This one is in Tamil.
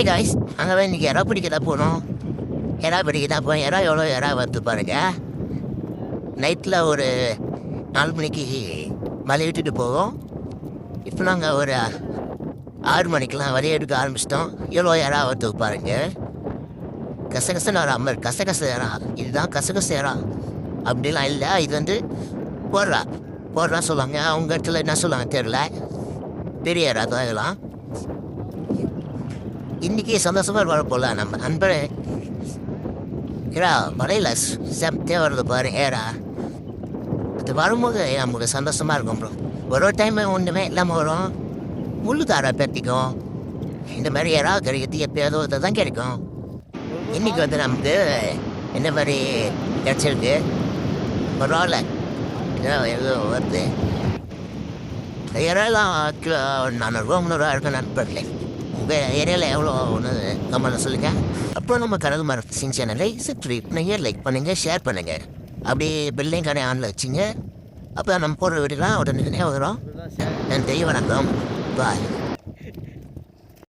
ஹாய் காய்ஸ் அங்கே இன்னைக்கு இறா பிடிக்க தான் போகணும் இறா பிடிக்க தான் போய் இறா எவ்வளோ இறா வருது பாருங்க நைட்டில் ஒரு நாலு மணிக்கு மலை விட்டுட்டு போவோம். இப்போ நாங்கள் ஒரு ஆறு மணிக்கெலாம் வரைய எடுக்க ஆரம்பிச்சிட்டோம். எவ்வளோ இறா வருது பாருங்க. கசகசன்னு ஒரு அம்மர் கசகச இறா இதுதான் கசகச இறா அப்படிலாம் இல்லை. இது வந்து போடுறா போடுறா சொல்லுவாங்க. அவங்க இடத்துல என்ன சொல்லுவாங்க தெரில பெரிய இறா தான் இதெல்லாம். இன்னைக்கு சந்தோஷமாக வாழ போல. நம்ம நண்பரே. ஏடா மலையில் செம்தே வருது பாரு ஏடா. அது வரும்போது நமக்கு சந்தோஷமாக இருக்கும் ப்ரோ ஒரு ஒரு டைம் ஒன்றுமே இல்லாமல் வரும். முள்ளு தாரா பெத்திக்கும். இந்த மாதிரி ஏறா கிடைக்கிறது எப்பயாவது தான் கிடைக்கும். இன்றைக்கி வந்து நமக்கு இந்த மாதிரி கிடச்சிருக்கு? பரவாயில்ல. ஏதோ வருது. இந்த நானூறுரூவா முந்நூறுரூவா இருக்கும் நண்பர்களே உங்கள் ஏரியாவில் எவ்வளோ ஒன்று கமெண்ட்ல சொல்லுங்கள் அப்புறம் நம்ம கடல் மரம் சிங் சேனலை சப்ஸ்கிரைப் பண்ணுங்க லைக் பண்ணுங்கள் ஷேர் பண்ணுங்கள் அப்படியே பில்லையும் கடை ஆனில் வச்சுங்க. அப்போ நம்ம போடுற வீடுலாம் உடனே வரும். நன்றி வணக்கம். பாய்